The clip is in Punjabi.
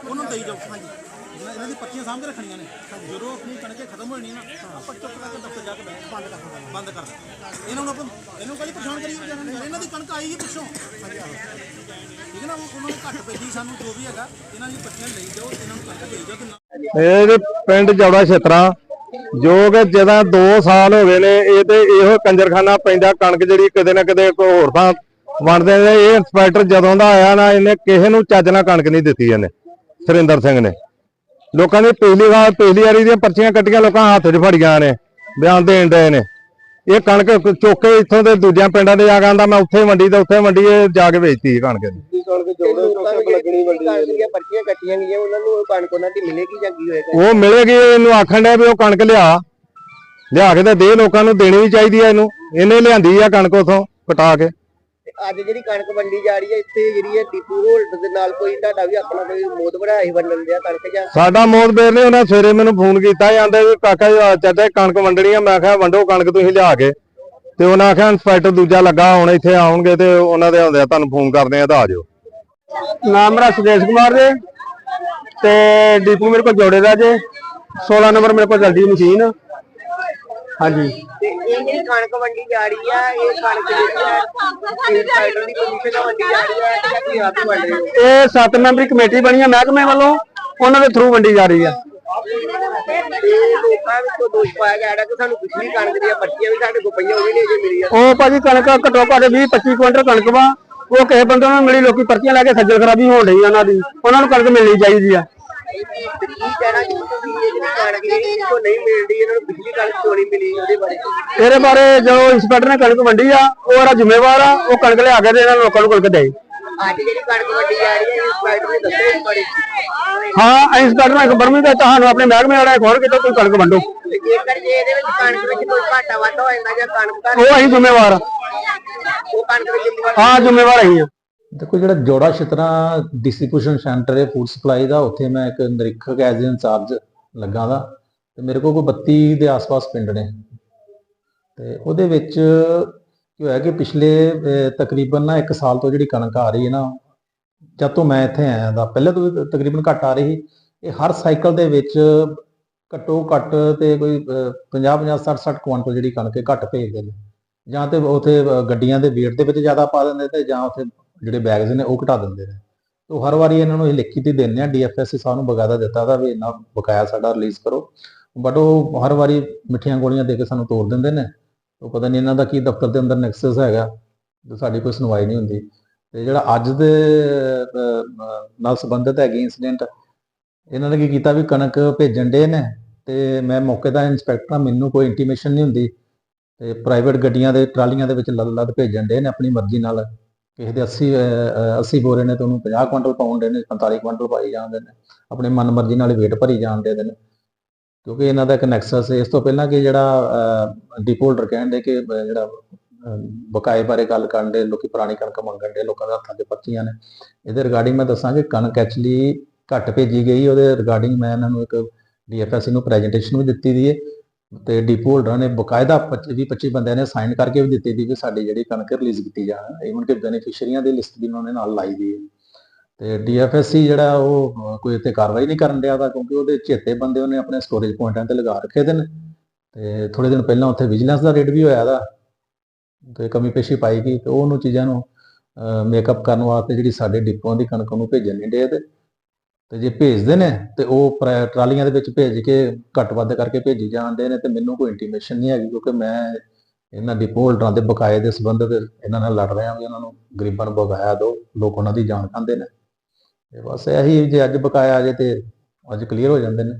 ਉਹਨੂੰ ਦੇਈ ਜਾਓ, ਹਾਂਜੀ। ਇਹਨਾਂ ਦੀ ਪੱਤੀਆਂ ਸਾਂਭ ਕੇ ਰੱਖਣੀਆਂ ਨੇ। ਜਦੋਂ ਆਪਣੀ ਕਣਕੇ ਖਤਮ ਹੋਣੀ ਨਾ ਆਪਾਂ ਚੁੱਪ ਕਰਕੇ ਦਫ਼ਤਰ ਜਾ ਕੇ ਬੰਦ ਕਰ ਦਿੰਦੇ ਬੰਦ ਕਰ ਦਿੰਦੇ। ਇਹਨਾਂ ਨੂੰ ਆਪਾਂ ਇਹਨੂੰ ਕਦੀ ਪਛਾਣ ਕਰੀ ਇਹਨਾਂ ਦੀ ਕਣਕ ਆਈ ਹੀ ਪਿੱਛੋਂ। ਠੀਕ ਹੈ ਨਾ, ਉਹ- ਉਹਨਾਂ ਨੂੰ ਘੱਟ ਪੈਂਦੀ ਸਾਨੂੰ ਜੋ ਵੀ ਹੈਗਾ। ਇਹਨਾਂ ਦੀ ਪੱਤੀਆਂ ਲਈ ਜਾਓ, ਇਹਨਾਂ ਨੂੰ ਕਣਕ ਦੇਈ ਜਾਓ ਤੇ ਪਿੰਡ ਜੌੜਾ ਛਤਰਾ। ਜੋ ਕਿ ਜਦੋਂ 2 ਸਾਲ ਹੋ ਗਏ ਨੇ, ਇਹ ਤੇ ਇਹੋ ਕੰਜਰਖਾਨਾ ਪੈਂਦਾ, ਕਣਕ ਜਿਹੜੀ ਕਿਤੇ ਨਾ ਕਿਤੇ ਕੋਈ ਹੋਰ ਥਾਂ ਵੰਡਦੇ ਨੇ। ਇਹ ਇੰਸਪੈਕਟਰ ਜਦੋਂ ਦਾ ਆਇਆ ਨਾ, ਇਹਨੇ ਕਿਸੇ ਨੂੰ ਚੱਜ ਨਾਲ ਕਣਕ ਨਹੀਂ ਦਿੱਤੀ ਇਹਨੇ, ਸੁਰਿੰਦਰ ਸਿੰਘ ਨੇ। ਲੋਕਾਂ ਦੀ ਪਿਛਲੀ ਵਾਰ ਪਿਛਲੀ ਵਾਰੀ ਦੀਆਂ ਪਰਚੀਆਂ ਕੱਟੀਆਂ, ਲੋਕਾਂ ਹੱਥ 'ਚ ਫੜੀਆਂ ਨੇ, ਬਿਆਨ ਦੇਣ ਦੇ ਨੇ। ਇਹ ਕਣਕ ਚੁੱਕ ਇੱਥੋਂ ਦੇ ਦੂਜਿਆਂ ਪਿੰਡਾਂ ਦੇ ਜਾ ਕੇ ਆਂਦਾ, ਮੈਂ ਉੱਥੇ ਮੰਡੀ ਤੇ ਉੱਥੇ ਮੰਡੀ ਜਾ ਕੇ ਵੇਚਤੀ ਕਣਕ ਦੀ ਕਣਕ ਦੀ ਜਿਹੜੀਆਂ। ਪਰਚੀਆਂ ਕੱਟੀਆਂ ਗਈਆਂ ਉਹਨਾਂ ਨੂੰ ਕਣਕ ਉਹਨਾਂ ਦੀ ਮਿਲੇਗੀ ਜਾਂ ਕੀ ਹੋਏਗਾ? ਉਹ ਮਿਲੇਗੀ ਇਹਨੂੰ ਆਖਣ ਡਿਆ ਵੀ ਉਹ ਕਣਕ ਲਿਆ। ਲਿਆ ਕੇ ਤੇ ਦੇ ਲੋਕਾਂ ਨੂੰ ਦੇਣੀ ਵੀ ਚਾਹੀਦੀ ਆ ਇਹਨੂੰ। ਇਹਨੇ ਲਿਆਂਦੀ ਆ ਕਣਕ ਉਥੋਂ ਕਟਾ ਕੇ। ਤੇ ਅੱਜ ਜਿਹੜੀ ਕਣਕ ਵੰਡੀ ਜਾ ਰਹੀ ਹੈ ਇੱਥੇ ਜਿਹੜੀ ਹੈ ਟੀਪੂ ਹੋਲਡਰ ਦੇ ਨਾਲ ਕੋਈ ਤੁਹਾਡਾ ਵੀ ਆਪਣਾ ਕੋਈ ਮੋਦ ਬਣਾਇਆ ਸੀ ਵੰਡਣ ਦਿਆ ਕਣਕ ਜਾਂ? ਸਾਡਾ ਮੋਦਬੇਰ ਨੇ ਉਹਨਾਂ ਸਵੇਰੇ ਮੈਨੂੰ ਫੋਨ ਕੀਤਾ ਜਾਂਦੇ ਵੀ ਕਾਕਾ ਜੀ ਆ ਚਾਚਾ ਕਣਕ ਵੰਡਣੀ ਆ। ਮੈਂ ਕਿਹਾ ਵੰਡੋ ਕਣਕ ਤੁਸੀਂ ਲਿਆ ਕੇ। ਤੇ ਉਹਨਾਂ ਆਖਿਆ ਇੰਸਪੈਕਟਰ ਦੂਜਾ ਲੱਗਾ ਹੁਣ ਇੱਥੇ ਆਉਣਗੇ ਤੇ ਉਹਨਾਂ ਦੇ ਆਉਂਦੇ ਆ ਤੁਹਾਨੂੰ ਫੋਨ ਕਰਦੇ ਆ ਤਾਂ ਆ ਜਾਓ। ਨਾਮ ਮੇਰਾ ਸੁਦੇਸ਼ ਕੁਮਾਰ ਜੀ ਤੇ ਡੀਪੂ ਮੇਰੇ ਕੋਲ ਜੋੜੇ ਦਾ ਜੇ। 16 ਨੰਬਰ ਮੇਰੇ ਕੋਲ ਚੱਲਦੀ ਮਸ਼ੀਨ। ਹਾਂਜੀ। ਤੇ ਇਹ ਜਿਹੜੀ ਕਣਕ ਵੰਡੀ ਜਾ ਰਹੀ ਹੈ ਇਹ ਕਣਕ ਜਿਹੜੀ ਹੈ ਇਹ ਸਾਈਡਰ ਦੀ ਕਮਿਸ਼ਨ ਨਾਲ ਵੰਡੀ ਜਾ ਰਹੀ ਹੈ ਜਾਂ ਆਪ ਹੀ ਵੰਡ ਰਹੇ ਹੋ? ਇਹ 7 ਮੈਂਬਰੀ ਕਮੇਟੀ ਬਣੀ ਹੈ ਮਹਿਕਮੇ ਵੱਲੋਂ ਉਹਨਾਂ ਦੇ ਥਰੂ ਵੰਡੀ ਜਾ ਰਹੀ ਹੈ ਤੇ ਲੋਕਾਂ ਵਿੱਚੋਂ ਦੋਸ਼ ਪਾਇਆ ਜਾ ਰਿਹਾ ਕਿ ਸਾਨੂੰ ਪਿਛਲੀ ਕਣਕ ਦੀਆਂ ਪਰਚੀਆਂ ਵੀ ਸਾਡੇ ਕੋਲ ਪਈਆਂ ਉਹ ਵੀ ਨਹੀਂ ਅਜੇ ਮਿਲੀਆਂ। ਉਹ ਭਾਜੀ ਕਣਕ ਘੱਟੋ ਘੱਟ 20 25 ਕੁਇੰਟਲ ਕਣਕ ਵਾ। ਉਹ ਕਿਸੇ ਬੰਦੇ ਨੂੰ ਮਿਲੀ ਲੋਕੀ ਪਰਚੀਆਂ ਲੈ ਕੇ ਸੱਜਲ ਖਰਾਬੀ ਹੋਣ ਰਹੀ ਉਹਨਾਂ ਦੀ। ਉਹਨਾਂ ਨੂੰ ਕਣਕ ਮਿਲਣੀ ਚਾਹੀਦੀ ਆ। ਤੇ ਕੀ ਕਹਿਣਾ ਜੀ ਤੁਸੀਂ ਇਹ ਜਿਹੜੀ ਕਣਕ ਜਿਹੜੀ ਇੱਥੋਂ ਨਹੀਂ ਮਿਲਦੀ ਇਹਨਾਂ ਨੂੰ ਪਿਛਲੀ ਕਣਕ ਕਿਉਂ ਨਹੀਂ ਮਿਲੀ ਉਹਦੇ ਬਾਰੇ ਇਹਦੇ ਬਾਰੇ ਜੋ ਇੰਸਪੈਕਟਰ ਨੇ ਕਣਕ ਵੰਡੀ ਆ ਉਹ ਉਹਦਾ ਜ਼ਿੰਮੇਵਾਰ ਆ ਉਹ ਕਣਕ ਲਿਆ ਕੇ ਤੇ ਇਹਨਾਂ ਲੋਕਾਂ ਨੂੰ ਕਣਕ ਦੇਈ ਅੱਜ ਜਿਹੜੀ ਕਣਕ ਵੰਡੀ ਜਾ ਰਹੀ ਹੈ ਇਸ ਸਾਈਡ ਨੇ ਦੱਸਿਆ ਇਸ ਬਾਰੇ ਹਾਂ ਇੰਸਪੈਕਟਰ ਨੇ ਬਰਮੀ ਦਾ ਤੁਹਾਨੂੰ ਆਪਣੇ ਮਹਿਕਮੇ ਵਾਲਾ ਖੋਲ ਕੇ ਤੇ ਕੋਈ ਕਣਕ ਵੰਡੋ। ਤੇ ਜੇਕਰ ਜੇ ਇਹਦੇ ਵਿੱਚ ਕਣਕ ਵਿੱਚ ਕੋਈ ਘਾਟਾ ਵਾਧਾ ਹੋ ਜਾਂਦਾ ਜਾਂ ਕਣਕ ਉਹ ਅਸੀਂ ਜ਼ਿੰਮੇਵਾਰ ਆ। ਜ਼ਿੰਮੇਵਾਰ ਹਾਂ ਜ਼ਿੰਮੇਵਾਰ ਆ। ਦੇਖੋ ਜਿਹੜਾ ਜੋੜਾ ਛਤਰਾ ਡਿਸਟ੍ਰੀਬਿਊਸ਼ਨ ਸੈਂਟਰ ਹੈ ਫੂਡ ਸਪਲਾਈ ਦਾ ਉੱਥੇ ਮੈਂ ਇੱਕ ਨਿਰੀਖਕ ਐਜ਼ ਇੰਚਾਰਜ ਲੱਗਾ ਦਾ ਤੇ ਮੇਰੇ ਕੋਲ ਕੋਈ 32 ਦੇ ਆਸ-ਪਾਸ ਪਿੰਡ ਨੇ। ਤੇ ਉਹਦੇ ਵਿੱਚ ਕੀ ਹੋਇਆ ਕਿ ਪਿਛਲੇ ਤਕਰੀਬਨ ਨਾ 1 ਸਾਲ ਤੋਂ ਜਿਹੜੀ ਕਣਕ ਆ ਰਹੀ ਹੈ ਨਾ ਜਦ ਤੋਂ ਮੈਂ ਇੱਥੇ ਆਇਆ ਦਾ ਪਹਿਲੇ ਤੋਂ ਤਕਰੀਬਨ ਘੱਟ ਆ ਰਹੀ ਇਹ ਹਰ ਸਾਈਕਲ ਦੇ ਵਿੱਚ ਘੱਟੋ ਘੱਟ ਤੇ ਕੋਈ 50 50 60 60 ਕੁਇੰਟਲ ਜਿਹੜੀ ਕਣਕ ਹੈ ਘੱਟ ਭੇਜਦੇ ਨੇ। ਜਾਂ ਤੇ ਉਥੇ ਗੱਡੀਆਂ ਦੇ weight ਦੇ ਵਿੱਚ ਜ਼ਿਆਦਾ ਪਾ ਦਿੰਦੇ ਤੇ ਜਾਂ ਉਥੇ ਜਿਹੜੇ ਬੈਗਸ ਨੇ ਉਹ ਘਟਾ ਦਿੰਦੇ ਨੇ। ਤੋਂ ਹਰ ਵਾਰੀ ਇਹਨਾਂ ਨੂੰ ਇਹ ਲਿਖੀ ਤੇ ਦਿੰਦੇ ਆ ਡੀਐਫਐਸਸੀ ਸਾਹਿਬ ਨੂੰ ਬਕਾਇਦਾ ਦਿੱਤਾ ਦਾ ਵੀ ਇਹਨਾਂ ਬਕਾਇਆ ਸਾਡਾ ਰਿਲੀਜ਼ ਕਰੋ। ਬਟ ਉਹ ਹਰ ਵਾਰੀ ਮਿੱਠੀਆਂ ਗੋਲੀਆਂ ਦੇ ਕੇ ਸਾਨੂੰ ਤੋੜ ਦਿੰਦੇ ਨੇ। ਉਹ ਪਤਾ ਨਹੀਂ ਇਹਨਾਂ ਦਾ ਕੀ ਦਫ਼ਤਰ ਦੇ ਅੰਦਰ ਨੈਕਸਸ ਹੈਗਾ, ਤੇ ਸਾਡੀ ਕੋਈ ਸੁਣਵਾਈ ਨਹੀਂ ਹੁੰਦੀ। ਤੇ ਜਿਹੜਾ ਅੱਜ ਦੇ ਨਾਲ ਸੰਬੰਧਿਤ ਹੈਗੇ ਇਨਸੀਡੈਂਟ ਇਹਨਾਂ ਨੇ ਕੀ ਕੀਤਾ ਵੀ ਕਣਕ ਭੇਜਣ ਦੇ ਨੇ, ਤੇ ਮੈਂ ਮੌਕੇ ਦਾ ਇੰਸਪੈਕਟਰ ਆ ਮੈਨੂੰ ਕੋਈ ਇੰਟੀਮੇਸ਼ਨ ਨਹੀਂ ਹੁੰਦੀ। ਤੇ ਪ੍ਰਾਈਵੇਟ ਗੱਡੀਆਂ ਦੇ ਟਰਾਲੀਆਂ ਦੇ ਵਿੱਚ ਲੱਦ ਲੱਦ ਭੇਜਣ ਦੇ ਨੇ ਆਪਣੀ ਮਰਜ਼ੀ ਨਾਲ। ਕਿਸੇ ਦੇ 80 ਅਹ, 80 ਬੋਰੇ ਨੇ ਤੇ ਉਹਨੂੰ 50 ਕੁਇੰਟਲ ਪਾਉਣ ਦੇ ਨੇ 45 ਕੁਇੰਟਲ ਪਾਈ ਜਾਂਦੇ ਨੇ। ਆਪਣੀ ਮਨ ਮਰਜ਼ੀ ਨਾਲ ਵੇਟ ਭਰੀ ਜਾਂਦੇ ਨੇ। ਕਿਉਂਕਿ ਇਹਨਾਂ ਦਾ ਇੱਕ ਨੈਕਸਸ ਇਸ ਤੋਂ ਪਹਿਲਾਂ ਕਿ ਜਿਹੜਾ ਡਿਪੋਲਡਰ ਕਹਿੰਦੇ ਕਿ ਜਿਹੜਾ ਬਕਾਏ ਬਾਰੇ ਗੱਲ ਕਰਨ ਦੇ ਲੋਕੀ ਪੁਰਾਣੀ ਕਣਕ ਮੰਗਣ ਦੇ ਲੋਕਾਂ ਦੇ ਹੱਥਾਂ 'ਚ ਪਰਚੀਆਂ ਨੇ। ਇਹਦੇ ਰਿਗਾਰਡਿੰਗ ਮੈਂ ਦੱਸਾਂ ਕਿ ਕਣਕ ਐਕਚੁਅਲੀ ਘੱਟ ਭੇਜੀ ਗਈ ਉਹਦੇ ਰਿਗਾਰਡਿੰਗ ਮੈਂ ਇਹਨਾਂ ਨੂੰ ਇੱਕ ਡੀਐਫਐਸਸੀ ਨੂੰ ਪ੍ਰੈਜੈਂਟੇਸ਼ਨ ਵੀ ਦਿੱਤੀ ਦੀ ਹੈ ਤੇ ਡਿਪੋ ਹੋਲਡਰਾਂ ਨੇ ਬਕਾਇਦਾ 25 25 ਬੰਦਿਆਂ ਨੇ ਸਾਈਨ ਕਰਕੇ ਵੀ ਦਿੱਤੀ ਦੀ ਕਿ ਸਾਡੀ ਜਿਹੜੀ ਕਣਕ ਰਿਲੀਜ਼ ਕੀਤੀ ਜਾਣ ਈਵਨ ਕਿ ਬੈਨੀਫੀਸ਼ੀਅਰੀਆਂ ਦੀ ਲਿਸਟ ਵੀ ਉਹਨਾਂ ਨੇ ਨਾਲ ਲਾਈ ਦੀ ਹੈ ਤੇ ਡੀਐਫਐਸਸੀ ਜਿਹੜਾ ਉਹ ਕੋਈ ਇੱਥੇ ਕਾਰਵਾਈ ਨਹੀਂ ਕਰਨ ਡਿਆ ਦਾ ਕਿਉਂਕਿ ਉਹਦੇ ਚੇਤੇ ਬੰਦੇ ਉਹਨੇ ਆਪਣੇ ਸਟੋਰੇਜ ਪੁਆਇੰਟਾਂ ਤੇ ਲਗਾ ਰੱਖੇ ਦੇ ਨੇ। ਤੇ ਥੋੜੇ ਦਿਨ ਪਹਿਲਾਂ ਉੱਥੇ ਵਿਜੀਲੈਂਸ ਦਾ ਰੇਡ ਵੀ ਹੋਇਆ ਦਾ ਤੇ ਕਮੀ ਪੇਸ਼ੀ ਪਾਈ ਗਈ ਤੇ ਉਹਨੂੰ ਚੀਜ਼ਾਂ ਨੂੰ ਮੇਕਅਪ ਕਰਨ ਵਾਸਤੇ ਜਿਹੜੀ ਸਾਡੇ ਡਿਪੂਆਂ ਦੀ ਕਣਕ ਨੂੰ ਭੇਜਣ ਨਹੀਂ ਦੇ ਤੇ ਤੇ ਜੇ ਭੇਜਦੇ ਨੇ ਤੇ ਉਹ ਟਰਾਲੀਆਂ ਦੇ ਵਿੱਚ ਭੇਜ ਕੇ ਘੱਟ ਵੱਧ ਕਰਕੇ ਭੇਜੀ ਜਾਂਦੇ ਨੇ ਤੇ ਮੈਨੂੰ ਕੋਈ ਇੰਟੀਮੇਸ਼ਨ ਨਹੀਂ ਹੈਗੀ ਕਿਉਂਕਿ ਮੈਂ ਇਹਨਾਂ ਡਿਪੋ ਹੋਲਡਰਾਂ ਦੇ ਬਕਾਏ ਦੇ ਸੰਬੰਧ ਤੇ ਇਹਨਾਂ ਨਾਲ ਲੜ ਰਿਹਾ ਵੀ ਉਹਨਾਂ ਨੂੰ ਗਰੀਬਾਂ ਨੂੰ ਬਕਾਇਆ ਦਿਓ ਲੋਕ ਉਹਨਾਂ ਦੀ ਜਾਨ ਖਾਂਦੇ ਨੇ। ਤੇ ਬਸ ਇਹੀ ਜੇ ਅੱਜ ਬਕਾਇਆ ਆ ਜੇ ਤੇ ਅੱਜ ਕਲੀਅਰ ਹੋ ਜਾਂਦੇ ਨੇ।